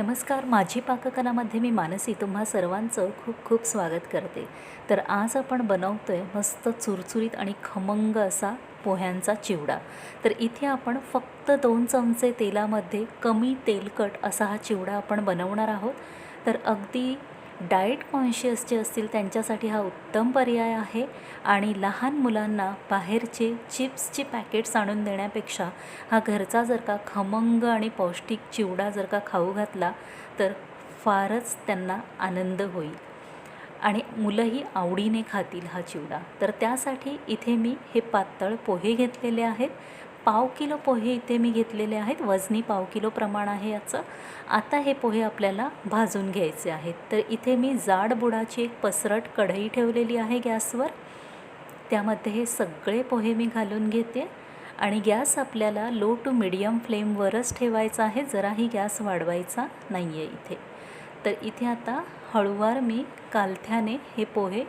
नमस्कार माझी पाककलामध्ये मी मानसी तुम्हा सर्वांचं खूप खूप स्वागत करते. तर आज आपण बनवतो आहे मस्त चुरचुरीत आणि खमंग असा पोह्यांचा चिवडा. तर इथे आपण फक्त दोन चमचे तेलामध्ये कमी तेलकट असा हा चिवडा आपण बनवणार आहोत. तर अगदी डाएट कॉन्शियस जे असतील त्यांच्यासाठी हा उत्तम पर्याय आहे आणि लहान मुलांना बाहेरचे चिप्सचे पॅकेट्स आणून देण्यापेक्षा हा घरचा जर का खमंग आणि पौष्टिक चिवडा जर का खाऊ घातला तर फारच त्यांना आनंद होईल. आणि मुलंही आवडीने खातील हा चिवडा. तर त्यासाठी इथे मी हे पातळ पोहे घेतलेले आहेत. पाव किलो पोहे इथे मी घेतलेले आहेत. वजनी पाव किलो प्रमाण आहे याचं. आता हे पोहे आपल्याला भाजून घ्यायचे आहेत. तर इथे मी जाड बुडाची एक पसरट कढई ठेवलेली आहे गॅसवर. त्यामध्ये हे सगळे पोहे मी घालून घेते. आणि गॅस आपल्याला लो टू मिडियम फ्लेमवरच ठेवायचा आहे. जराही गॅस वाढवायचा नाही आहे इथे. तर इथे आता हळूवार मी कालथ्याने हे पोहे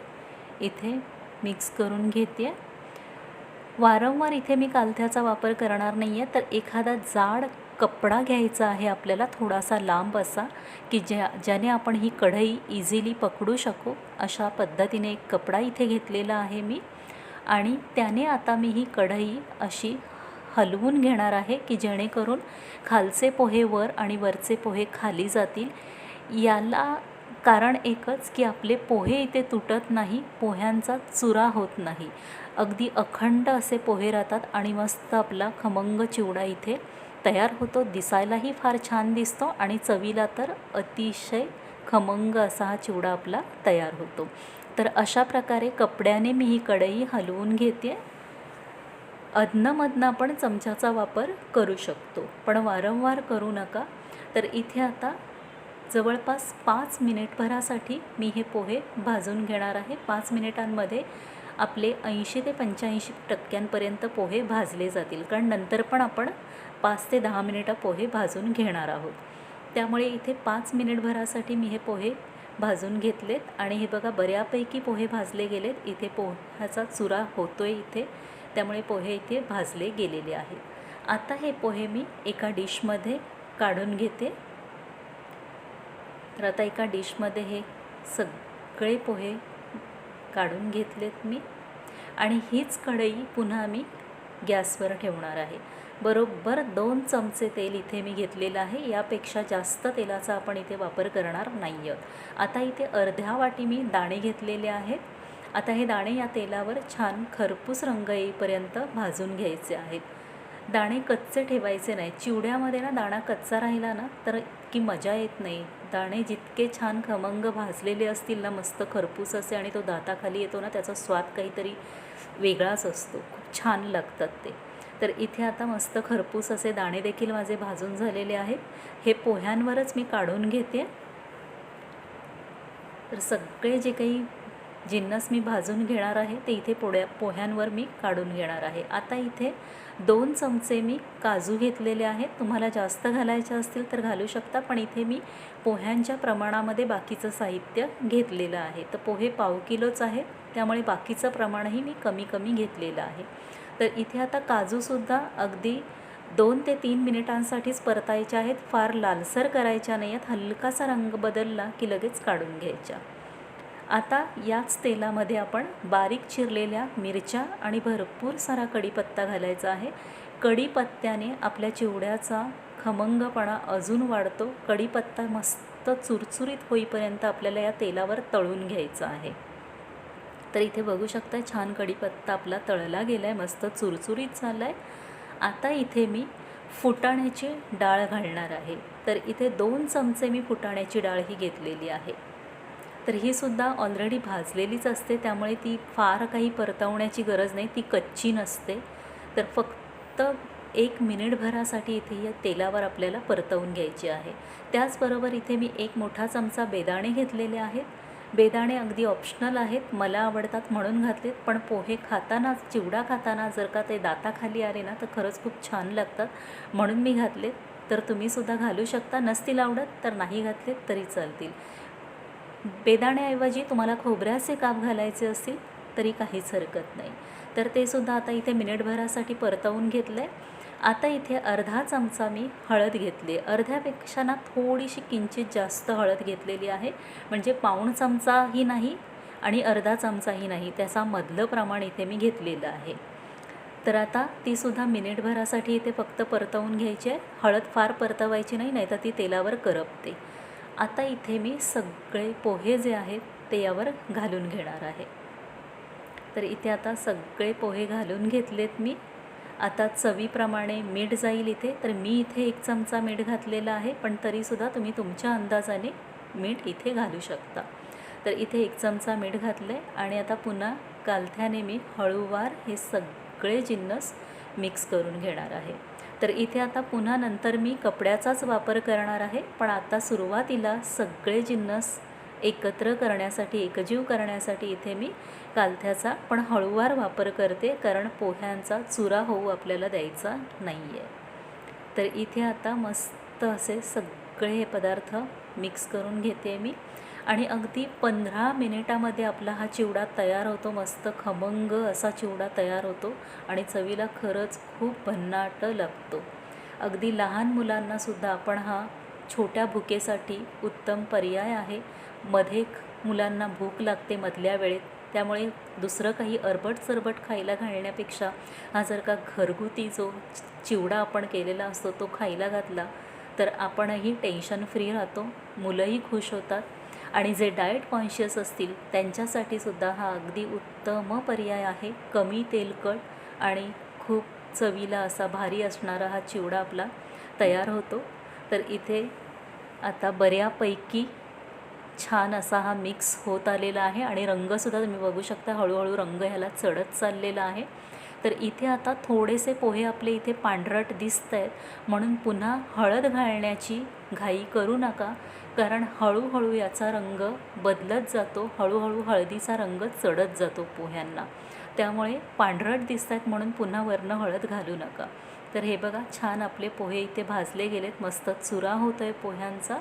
इथे मिक्स करून घेते. वारंवार इथे मी कालथ्याचा वापर करणार नाही आहे तर एखादा जाड कपडा घ्यायचा आहे आपल्याला थोडासा लांब असा की ज्या ज्याने आपण ही कढई इझिली पकडू शकू अशा पद्धतीने एक कपडा इथे घेतलेला आहे मी. आणि त्याने आता मी ही कढई अशी हलवून घेणार आहे की जेणेकरून खालचे पोहे वर आणि वरचे पोहे खाली जातील. याला कारण एकच की आपले पोहे इथे तुटत नाही पोह्यांचा चुरा होत नाही. अगदी अखंड असे पोहे राहतात आणि मस्त आपला खमंग चिवडा इथे तयार होतो. दिसायलाही फार छान दिसतो आणि चवीला तर अतिशय खमंग असा हा चिवडा आपला तयार होतो. तर अशा प्रकारे कपड्याने मी ही कढई हलवून घेते. अधनमधनं आपण चमच्याचा वापर करू शकतो. पण वारंवार करू नका. तर इथे आता जवळपास पाच मिनिटभरासाठी मी हे पोहे भाजून घेणार आहे. पाच मिनिटांमध्ये आपले ऐंशी ते पंच्याऐंशी टक्क्यांपर्यंत पोहे भाजले जातील. कारण नंतर पण आपण पाच ते दहा मिनिटं पोहे भाजून घेणार आहोत. त्यामुळे इथे पाच मिनिटभरासाठी मी हे पोहे भाजून घेतलेत. आणि हे बघा बऱ्यापैकी पोहे भाजले गेलेत. इथे पोह्याचा चुरा होतो आहे इथे. त्यामुळे पोहे इथे भाजले गेलेले आहेत. आता हे पोहे मी एका डिशमध्ये काढून घेते. तर आता एका डिशमध्ये हे सगळे पोहे काढून घेतलेत मी. आणि हीच कढई पुन्हा मी गॅसवर ठेवणार आहे. बरोबर दोन चमचे तेल इथे मी घेतलेलं आहे. यापेक्षा जास्त तेलाचा आपण इथे वापर करणार नाही आहोत. आता इथे अर्ध्या वाटी मी दाणे घेतलेले आहेत. आता हे दाणे या तेलावर छान खरपूस रंग येईपर्यंत भाजून घ्यायचे आहेत. दाणे कच्चे ठेवायचे नाही. चिवड्यामध्ये ना दाणा कच्चा राहिला ना तर इतकी मजा येत नाही. दाणे जितके छान खमंग भाजलेले असतील ना मस्त खरपूस असे आणि तो दाताखाली येतो ना त्याचा स्वाद काहीतरी वेगळाच असतो. खूप छान लागतात ते. तर इथे आता मस्त खरपूस असे दाणे देखील माझे भाजून झालेले आहेत. हे पोह्यांवरच मी काढून घेते. तर सगळे जे काही जिन्नस मी भाजून घेणार आहे ते इथे पोड्या पोह्यांवर मी काढून घेणार आहे. आता इथे दोन चमचे मी काजू घेतलेले आहेत. तुम्हाला जास्त घालायचे असतील तर घालू शकता पण इथे मी पोह्यांच्या प्रमाणामध्ये बाकीचं साहित्य घेतलेलं आहे. तर पोहे पाव किलोच आहे त्यामुळे बाकीचं प्रमाणही मी कमी कमी घेतलेलं आहे. तर इथे आता काजूसुद्धा अगदी दोन ते तीन मिनिटांसाठीच परतायच्या आहेत. फार लालसर करायच्या नाही आहेत हलकासा रंग बदलला की लगेच काढून घ्यायच्या. आता याच तेलामध्ये आपण बारीक चिरलेल्या मिरच्या आणि भरपूर सारा कढीपत्ता घालायचा आहे. कढीपत्त्याने आपल्या चिवड्याचा खमंगपणा अजून वाढतो. कढीपत्ता मस्त चुरचुरीत होईपर्यंत आपल्याला या तेलावर तळून घ्यायचं आहे. तर इथे बघू शकता छान कढीपत्ता आपला तळला गेला आहे मस्त चुरचुरीत झाला आहे आता इथे मी फुटाण्याची डाळ घालणार आहे. तर इथे दोन चमचे मी फुटाण्याची डाळ ही घेतलेली आहे. तर ही सुद्धा ऑलरेडी भाजलेलीच असते. त्यामुळे ती फार काही परतवण्याची गरज नाही. ती कच्ची नसते. तर फक्त एक मिनिटभरासाठी इथे या तेलावर आपल्याला परतवून घ्यायची आहे. त्याचबरोबर इथे मी एक मोठा चमचा बेदाणे घेतलेले आहेत. बेदाणे अगदी ऑप्शनल आहेत. मला आवडतात म्हणून घातलेत. पण पोहे खाताना चिवडा खाताना जर का ते दाताखाली आले ना तर खरंच खूप छान लागतात. म्हणून मी घातलेत. तर तुम्हीसुद्धा घालू शकता. नसतील आवडत तर नाही घातलेत तरी चालतील. बेदाण्याऐवजी तुम्हाला खोबऱ्याचे काप घालायचे असतील तरी काहीच हरकत नाही. तर ते सुद्धा आता इथे मिनिटभरासाठी परतवून घेतलं आहे आता इथे अर्धा चमचा मी हळद घेतली अर्ध्यापेक्षा ना थोडीशी किंचित जास्त हळद घेतलेली आहे. म्हणजे पाऊण चमचाही नाही आणि अर्धा चमचाही नाही. त्याचा मधलं प्रमाण इथे मी घेतलेलं आहे. तर आता तीसुद्धा मिनिटभरासाठी इथे फक्त परतवून घ्यायची आहे. हळद फार परतवायची नाही नाही तर ती तेलावर करपते. आता इथे मी सगळे पोहे जे आहेत ते यावर घालून घेणार आहे. तर इथे आता सगळे पोहे घालून घेतलेत मी. आता चवीप्रमाणे मीठ जाईल इथे. तर मी इथे एक चमचा मीठ घातलेला आहे पण तरीसुद्धा तुम्ही तुमच्या अंदाजाने मीठ इथे घालू शकता. तर इथे एक चमचा मीठ घातलं आहे आणि आता पुन्हा कालथ्याने मी हळूवार हे सगळे जिन्नस मिक्स करून घेणार आहे. तर इथे आता पुन्हा नंतर मी कपड्याचाच वापर करणार आहे पण आता सुरुवातीला सगळे जिन्नस एकत्र करण्यासाठी एकजीव करण्यासाठी इथे मी कालथ्याचा पण हळूवार वापर करते कारण पोह्यांचा चुरा होऊ आपल्याला द्यायचा नाही आहे तर इथे आता मस्त असे सगळे हे पदार्थ मिक्स करून घेते मी. आणि अगदी पंधरा मिनिटामध्ये आपला हा चिवडा तयार होतो मस्त खमंग असा चिवडा तयार होतो आणि चवीला खरंच खूप भन्नाट लागतो. अगदी लहान मुलांनासुद्धा आपण हा छोट्या भुकेसाठी उत्तम पर्याय आहे. मध्ये मुलांना भूक लागते मधल्या वेळेत त्यामुळे दुसरं काही अरबट सरबट खायला घालण्यापेक्षा हा जर का घरगुती जो चिवडा आपण केलेला असतो तो खायला घातला तर आपणही टेन्शन फ्री राहतो मुलंही खुश होतात. आणि जे डाएट कॉन्शियस असतील त्यांच्यासाठी सुद्धा हा अगदी उत्तम पर्याय आहे. कमी तेलकट आणि खूप चवीला असा भारी असणारा हा चिवडा आपला तयार होतो. तर इथे आता बऱ्यापैकी छान असा हा मिक्स होत आलेला आहे आणि रंगसुद्धा तुम्ही बघू शकता हळूहळू रंग ह्याला चढत चाललेला आहे. तर इथे आता थोडेसे पोहे आपले इथे पांढरट दिसत आहेत. म्हणून पुन्हा हळद घालण्याची घाई करू नका कारण हळूहळू याचा रंग बदलत जातो हळूहळू हळदीचा रंग चढत जातो पोह्यांना. त्यामुळे पांढरट दिसत आहेत म्हणून पुन्हा वरनं हळद घालू नका. तर हे बघा छान आपले पोहे इथे भाजले गेलेत मस्त चुरा होतो आहे पोह्यांचा.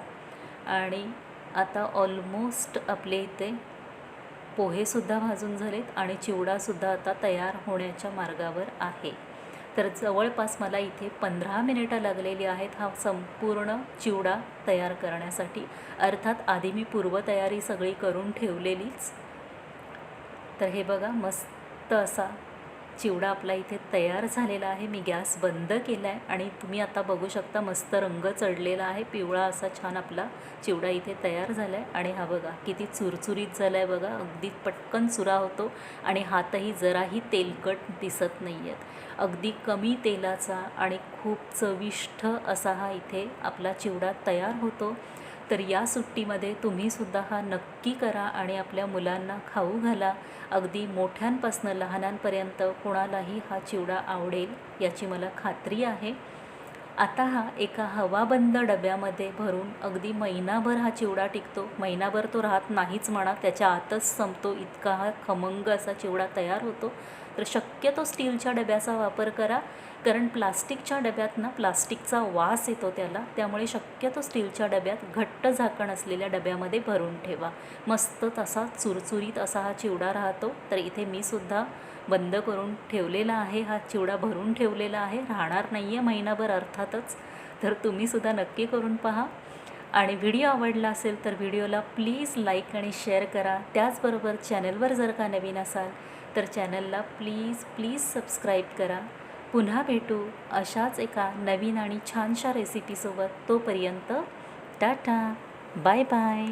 आणि आता ऑलमोस्ट आपले इथे पोहेसुद्धा भाजून झालेत आणि चिवडासुद्धा आता तयार होण्याच्या मार्गावर आहे. तर जवळपास मला इथे पंधरा मिनिटं लागलेली आहेत हा संपूर्ण चिवडा तयार करण्यासाठी. अर्थात आधी मी पूर्वतयारी सगळी करून ठेवलेलीच. तर हे बघा मस्त असा चिवडा आपला इथे तयार झालेला आहे. मी गॅस बंद केला आहे आणि तुम्ही आता बघू शकता मस्त रंग चढलेला आहे. पिवळा असा छान आपला चिवडा इथे तयार झाला आहे आणि हा बघा किती चुरचुरीत झाला आहे बघा. अगदी पटकन चुरा होतो आणि हातही जराही तेलकट दिसत नाही आहेत अगदी कमी तेलाचा आणि खूप चविष्ट असा हा इथे आपला चिवडा तयार होतो. तर या सुट्टीमध्ये तुम्हीसुद्धा हा नक्की करा आणि आपल्या मुलांना खाऊ घाला. अगदी मोठ्यांपासनं लहानांपर्यंत कोणालाही हा चिवडा आवडेल याची मला खात्री आहे. आता हा एका हवाबंद डब्यामध्ये भरून अगदी महिनाभर हा चिवडा टिकतो. महिनाभर तो राहत नाहीच म्हणा त्याच्या आतच संपतो. इतका हा खमंग असा चिवडा तयार होतो. तर शक्यतो स्टीलच्या डब्याचा वापर करा कारण प्लास्टिकच्या डब्यात ना प्लास्टिकचा वास येतो त्याला. त्यामुळे शक्यतो स्टीलच्या डब्यात घट्ट झाकण असलेल्या डब्यामध्ये भरून ठेवा. मस्त तसा चुरचुरीत असा हा चिवडा राहतो. तर इथे मी सुद्धा बंद करून ठेवलेला आहे. हा चिवडा भरून ठेवलेला आहे. राहणार नाही आहे महिनाभर अर्थातच. तर तुम्हीसुद्धा नक्की करून पहा. आणि व्हिडिओ आवडला असेल तर व्हिडिओला प्लीज लाईक आणि शेअर करा. त्याचबरोबर चॅनलवर जर का नवीन असाल तर चॅनलला प्लीज प्लीज सबस्क्राईब करा. पुन्हा भेटू अशाच एका नवीन आणि छानशा रेसिपीसोबत तोपर्यंत टाटा बाय बाय.